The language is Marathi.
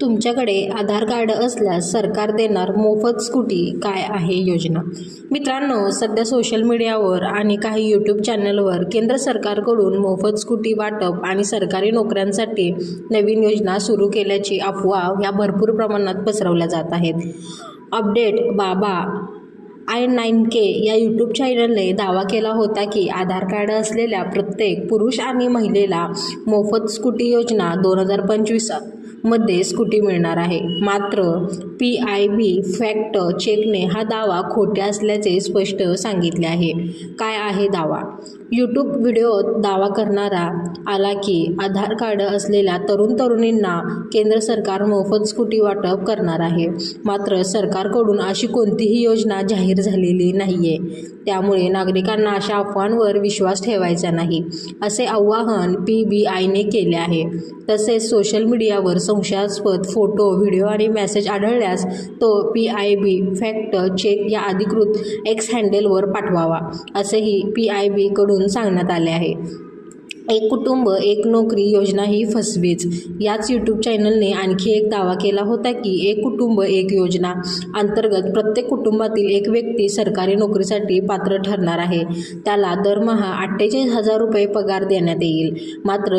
तुमच्याकडे आधार कार्ड असल्यास सरकार देणार मोफत स्कूटी काय आहे योजना? मित्रांनो सध्या सोशल मीडियावर आणि काही यूट्यूब चॅनलवर केंद्र सरकारकडून मोफत स्कूटी वाटप आणि सरकारी नोकऱ्यांसाठी नवीन योजना सुरू केल्याची अफवा या भरपूर प्रमाणात पसरवल्या जात आहेत. अपडेट बाबा आय नाईन के या यूट्यूब चॅनलने दावा केला होता की आधार कार्ड असलेल्या प्रत्येक पुरुष आणि महिलेला मोफत स्कूटी योजना दोन हजार पंचवीस मध्ये स्कूटी मिळणार आहे. मात्र पी आय बी फॅक्ट चेकने हा दावा खोट्या असल्याचे स्पष्ट सांगितले आहे. काय आहे दावा? यूट्यूब व्हिडिओत दावा करणारा आला की आधार कार्ड असलेल्या तरुण तरुणींना केंद्र सरकार मोफत स्कूटी वाटप करणार आहे. मात्र सरकारकडून अशी कोणतीही योजना जाहीर झालेली नाही आहे त्यामुळे नागरिकांना अशा अफवांवर विश्वास ठेवायचा नाही असे आवाहन पी बी आयने केले आहे. तसेच सोशल मीडियावर संशयास्पद फोटो व्हिडिओ आणि मेसेज आढळल्यास तो P I B fact check या अधिकृत एक्स हँडेलवर पाठवावा असेही पी आय बीकडून सांगण्यात आले आहे. एक कुटुंब एक नोकरी योजना ही फसवीच. याच यूट्यूब चॅनलने आणखी एक दावा केला होता की एक कुटुंब एक योजना अंतर्गत प्रत्येक कुटुंबातील एक व्यक्ती सरकारी नोकरीसाठी पात्र ठरणार आहे. त्याला दरमहा अठ्ठेचाळीस हजार रुपये पगार देण्यात येईल. मात्र